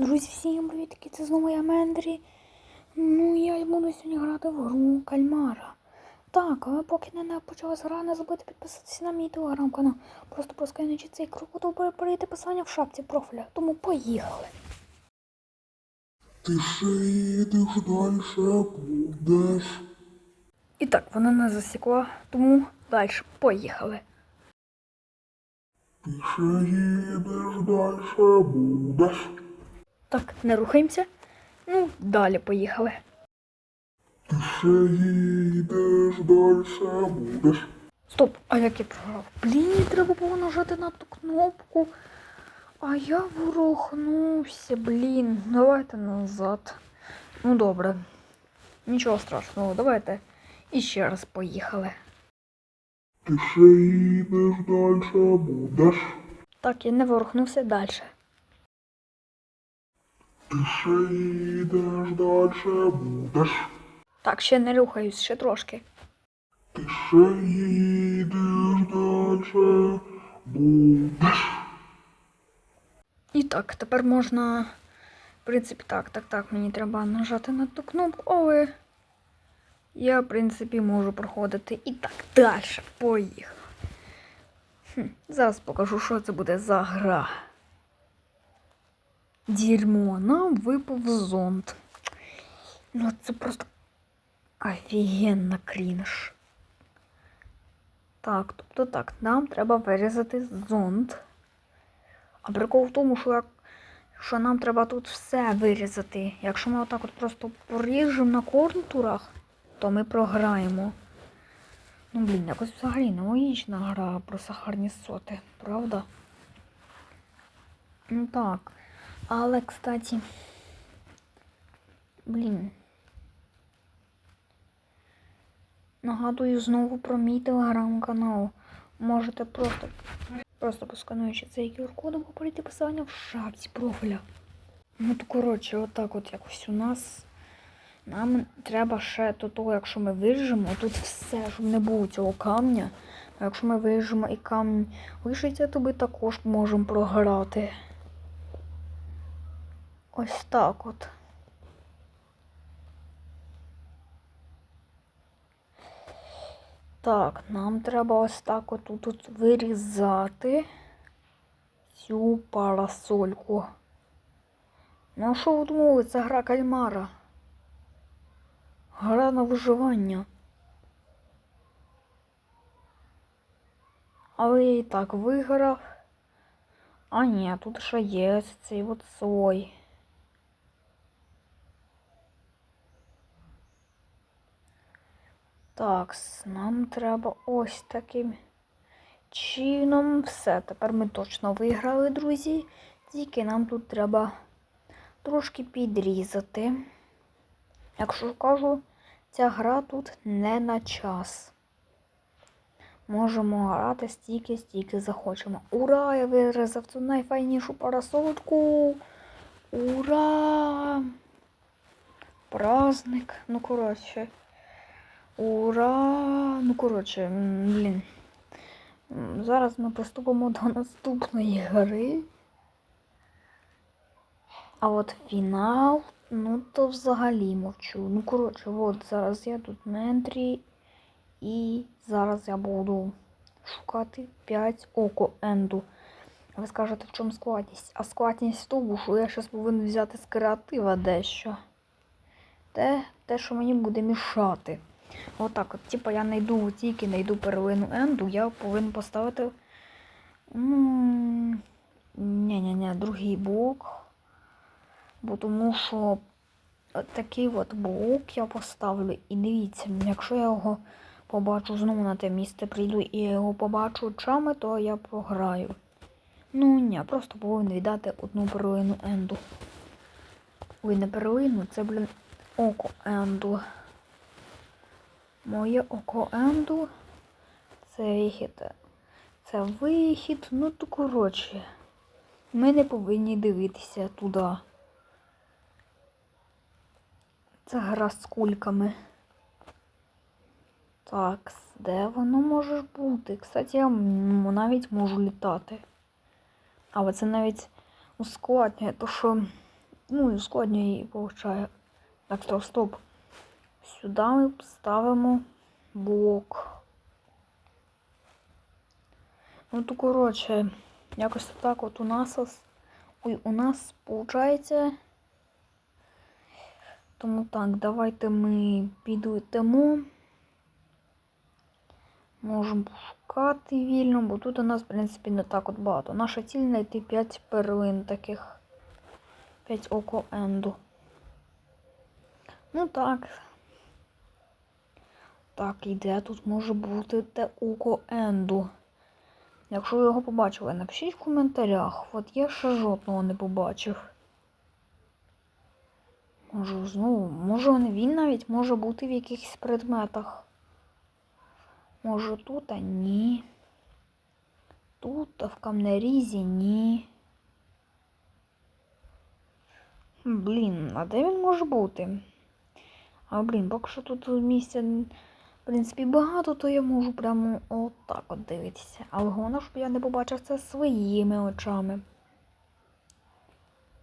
Друзі, всім привітки, це знову я Мендрі. Ну, я буду сьогодні грати в гру Кальмара. Так, але поки не почалась гра, не забудьте підписатися на мій телеграм-канал. Просто проскануючи цей крок, то перейти посилання в шапці профіля. Тому поїхали. Ти ще їдеш дальше будеш. І так, вона не засікла, тому далі поїхали. Ти ще їдеш дальше будеш. Так, не рухаємося. Ну, далі поїхали. Ти ще їдеш дальше будеш. Стоп, а як я програв? Блін, треба було нажати на ту кнопку. А я ворухнувся, блін. Давайте назад. Ну добре. Нічого страшного, давайте іще раз поїхали. Ти ще їдеш дальше будеш. Так, я не ворухнувся далі. Ти ще їдеш дальше будеш. Так, ще не рухаюсь, ще трошки. Ти ще їдеш дальше будеш. І так, тепер можна. В принципі, так, так, так, мені треба нажати на ту кнопку, але я, в принципі, можу проходити. І так, далі поїхав. Хм, зараз покажу, що це буде за гра. Дерьмо, нам випав зонт. Ну, це просто офігенно крінж. Так, тобто так, нам треба вирізати зонт. А прикол в тому, що, як, що нам треба тут все вирізати. Якщо ми отак от просто поріжемо на контурах, то ми програємо. Ну, блін, якось взагалі нелогічна гра про сахарні соти, правда? Ну так. Але, кстати. Блін. Нагадую знову про мій телеграм-канал. Можете просто Просто поскануючи цей QR-код, або перейти посилання в шапці профіля. Ну, то коротше, отак от якось у нас. Нам треба ще до того, якщо ми виріжемо, тут все, щоб не було цього камня. Якщо ми виріжемо і камінь лишиться, то ми також можемо програти. Ось так от. Так, нам треба ось так от тут вирізати цю парасольку. Ну, а що ви думали, це гра кальмара? Гра на виживання. Але я і так виграв. А ні, тут ще є цей от слой. Так, нам треба ось таким чином. Все, тепер ми точно виграли, друзі. Тільки нам тут треба трошки підрізати. Якщо кажу, ця гра тут не на час. Можемо грати стільки, стільки захочемо. Ура! Я вирізав цю найфайнішу парасольку. Ура! Праздник. Ну, коротше. Ура! Ну, коротше, блін. Зараз ми приступимо до наступної гри. А от фінал, ну то взагалі мовчу. Ну, коротше, от зараз я тут на. І зараз я буду шукати 5 око енду. Ви скажете, в чому складність? А складність в тому, що я зараз повинен взяти з креатива дещо. Те, те, що мені буде мішати. Отак от, типа я знайду тільки знайду перлину енду, я повинен поставити. Ну, ні-ні-ні, другий блок. Бо тому що такий от блок я поставлю. І дивіться, якщо я його побачу знову на те місце, прийду і я його побачу очами, то я програю. Ну ні, просто повинен віддати одну перлину енду. Ой, не перлину, це, блін, око енду. Моє око енду. Це вихід. Це вихід. Ну то коротше. Ми не повинні дивитися туди. Це гра з кульками. Так, де воно може бути? Кстати, я навіть можу літати. Але це навіть ускладнює, то що ну і ускладнює її получає. Так, стоп, стоп. Сюди ми ставимо блок. Ну то коротше, якось так от у нас ой, у нас получається. Тому так, давайте ми підлетимо. Можемо шукати вільно, бо тут у нас, в принципі, не так от багато. Наша ціль знайти 5 перлин таких. 5 око енду. Ну так. Так, і де тут може бути те око енду? Якщо ви його побачили, напишіть в коментарях. От я ще жодного не побачив. Може, знову, може він навіть може бути в якихось предметах. Може тут, а ні. Тут, а в камнерізі ні. Блін, а де він може бути? А блін, поки що тут місця, принципі, багато, то я можу прямо отак от дивитися. Але головне, щоб я не побачив це своїми очами.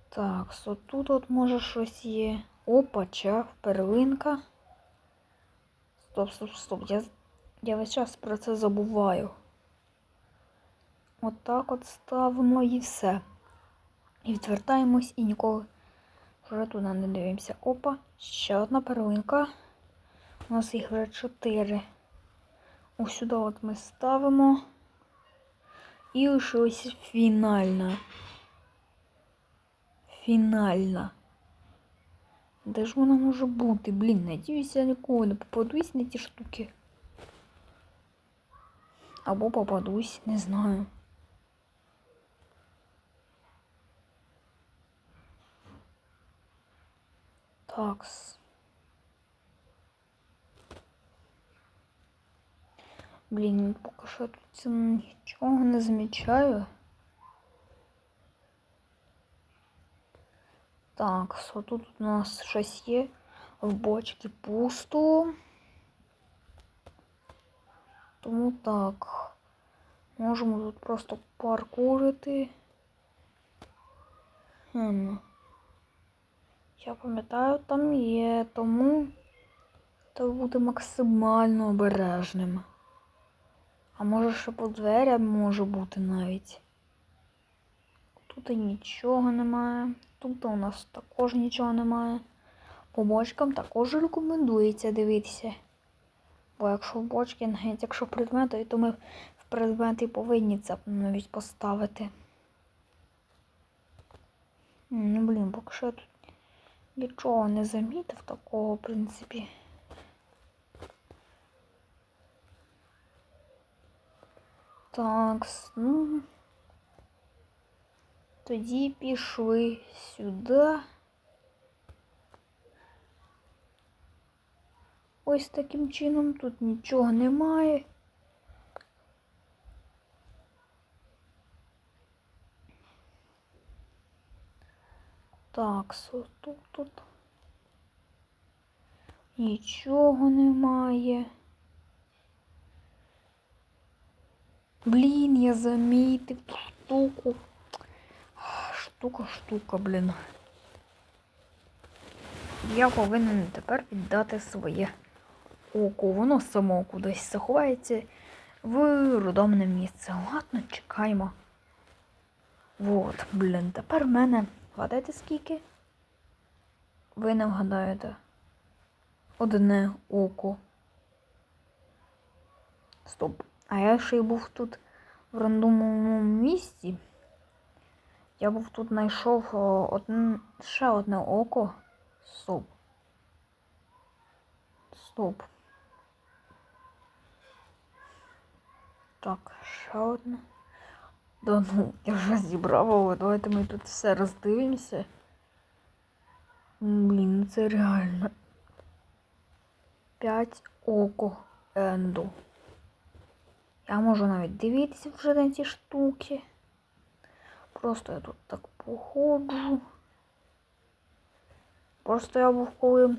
Так, тут от може щось є. Опа, чах, перлинка. Стоп, стоп, стоп. Я, я весь час про це забуваю. Отак от ставимо і все. І відвертаємось і ніколи вже туди не дивимося. Опа, ще одна перлинка. У нас їх вже чотири. Ось сюди от ми ставимо. І лишилась фінальна. Фінальна. Де ж вона може бути? Блін, надіюся, я ніколи не попадусь на ті штуки. Або попадусь, не знаю. Такс. Блін, поки що тут нічого не замічаю. Так, що тут у нас щось є. В бочці пусто. Тому так. Можемо тут просто паркурити. Хм. Я пам'ятаю, там є, тому треба бути максимально обережним. А може ще по дверям може бути навіть. Тут і нічого немає. Тут у нас також нічого немає. По бочкам також рекомендується дивитися. Бо якщо в бочки, навіть якщо предмети, то ми в предмети повинні це навіть поставити. Ну, блін, поки що я тут нічого не замітив такого, в принципі. Так, ну. Тоді пішли сюди. Ось таким чином тут нічого немає. Так, со тут тут. Нічого немає. Блін, я замітив ту штуку. Штука, штука, блін. Я повинен тепер віддати своє око. Воно само кудись заховається в родомне місце. Ладно, чекаємо. Вот, блін, тепер в мене. Вгадайте скільки? Ви не вгадаєте. Одне око. Стоп. А я ще й був тут в рандомному місці. Я був тут знайшов о, одне, ще одне око. Стоп. Стоп. Так, ще одне. Да ну, я вже зібрав, але давайте ми тут все роздивимося. Блін, ну це реально. П'ять око енду. Я можу навіть дивитися вже на ці штуки. Просто я тут так походжу. Просто я був коли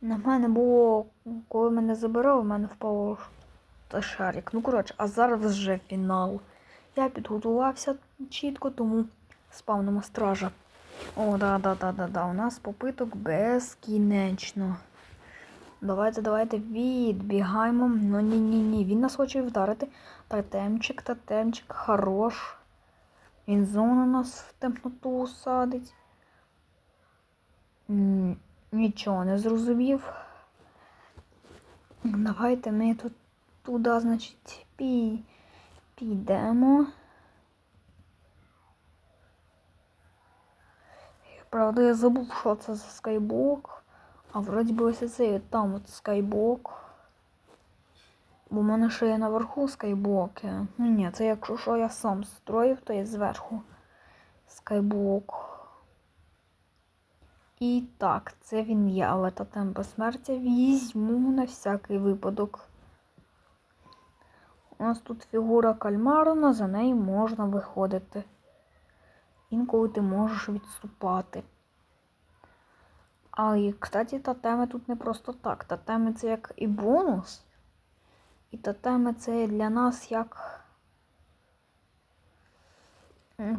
на мене було, коли мене забирали, в мене впало та шарик. Ну, коротше, а зараз вже фінал. Я підготувався чітко, тому спавнимо стража. О, да, да, да, да, да. У нас попиток безкінечно. Давайте, давайте відбігаємо. Ну ні, ні, ні. Він нас хоче вдарити. Тотемчик, тотемчик, хорош. Він зону нас в темноту садить. Нічого не зрозумів. Давайте ми тут туди, значить, пі, підемо. Правда, я забув, що це за скайблок. А вроді би ось цей там от скайблок. Бо в мене ще є наверху скайблоки. Ну ні, це якщо що я сам строїв, то є зверху скайблок. І так, це він є, але тотем безсмертя візьму на всякий випадок. У нас тут фігура кальмарона, за неї можна виходити. Інколи ти можеш відступати. Але, кстати, тотеми тут не просто так. Тотеми це як і бонус. І тотеми це для нас як.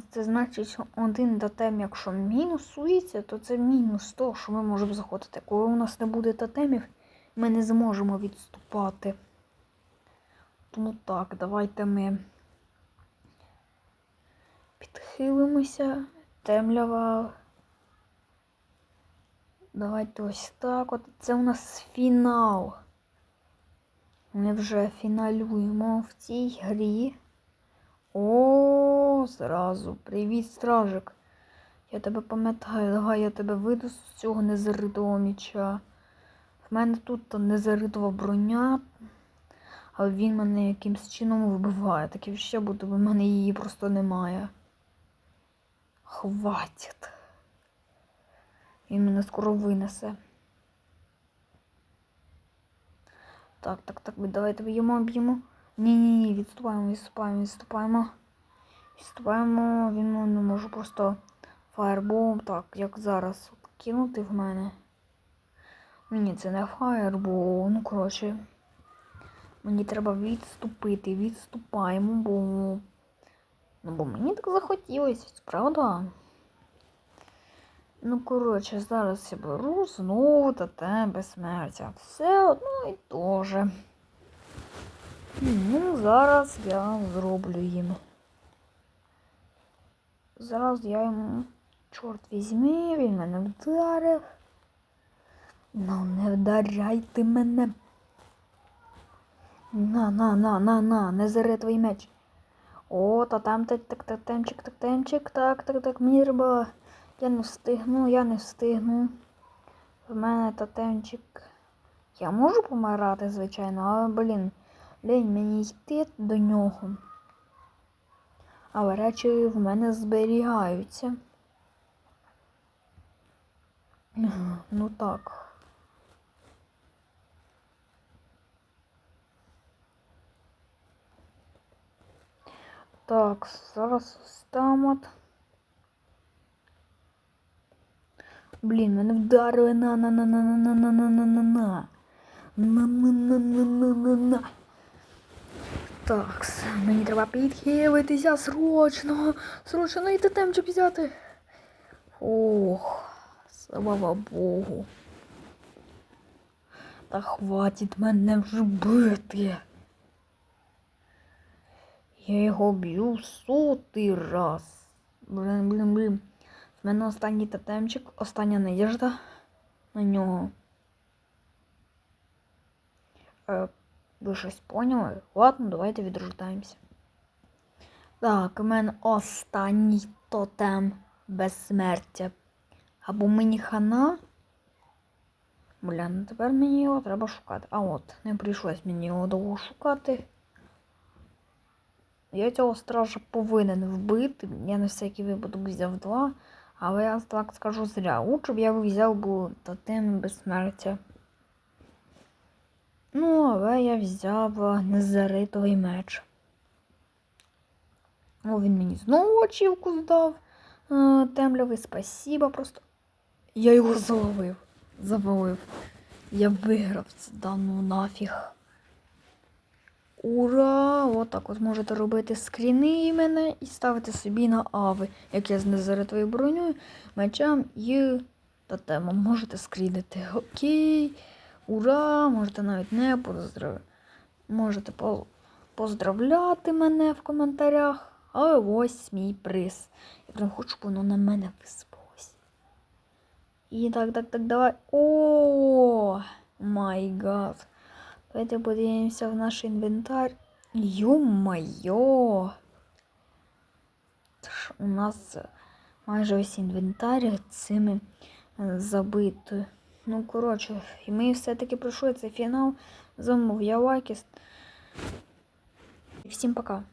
Це значить, один тотем, якщо мінусується, то це мінус того, що ми можемо заходити. Коли у нас не буде тотемів, ми не зможемо відступати. Тому так, давайте ми підхилимося. Темлява. Давайте ось так. От це у нас фінал. Ми вже фіналюємо в цій грі. О, зразу. Привіт, стражик. Я тебе пам'ятаю, давай я тебе виду з цього незаритого міча. В мене тут незаритова броня, але він мене якимсь чином вбиває. Таке ще буде, бо в мене її просто немає. Хватить. Він мене скоро винесе. Так, так, так, давайте б'ємо, б'ємо. Ні, ні, ні, відступаємо, відступаємо, відступаємо. Відступаємо, він не може просто фаербол, так, як зараз, кинути в мене. Ні, це не фаербол, ну коротше. Мені треба відступити, відступаємо, бо. Ну, бо мені так захотілося, правда? Ну, коротше, зараз я беру знову тотем безсмертя. Все одно і то. Ну, зараз я зроблю їм. Зараз я йому. Чорт візьми, він мене вдарив. Ну, не вдаряйте мене. На, на, на, на, на, не заре твій меч. О, та там так, так, так, темчик, так, темчик, так, так, так, мені. Я не встигну, я не встигну. В мене тотемчик. Я можу помирати, звичайно, але, блін, лінь мені йти до нього. Але речі в мене зберігаються. Ну так. Так, зараз ось там от. Блін, мене вдарили на на на на на на на на на на на на на на на на на на Так, мені треба підхилитися срочно. Срочно і тотемчик взяти. Ох, слава Богу. Та хватить мене вже бити. Я його б'ю сотий раз. Блин, блин, блин. В мене останній тотемчик, остання надіжда на нього. Е, ви щось поняли? Ладно, давайте відрождаємося. Так, у мене останній тотем безсмертя. Або мені хана. Бля, ну тепер мені його треба шукати. А от, не прийшлось мені його довго шукати. Я цього стража повинен вбити. Я на всякий випадок взяв два. Але я так скажу зря. Лучше б я взяв би тотем безсмертя. Ну, але я взяв е, незаритовий меч. О, він мені знову очівку здав. Е, Темлявий, спасіба просто. Я його зловив. Завалив. Я виграв це дану нафіг. Ура! Отак от можете робити скріни мене і ставити собі на ави, як я з незаритою бронею, мечем і тотемом. Можете скрінити. Окей. Ура! Можете навіть не поздравляти. Можете по- поздравляти мене в коментарях. А ось мій приз. Я прям хочу, щоб воно на мене висипалось. І так, так, так, давай. О, май гад. Давайте подивимося в наш інвентар. Йо-моё! У нас майже весь інвентар цими забито. Ну, коротше, і ми все-таки пройшли цей фінал. З вами я Лакіс. Всім пока.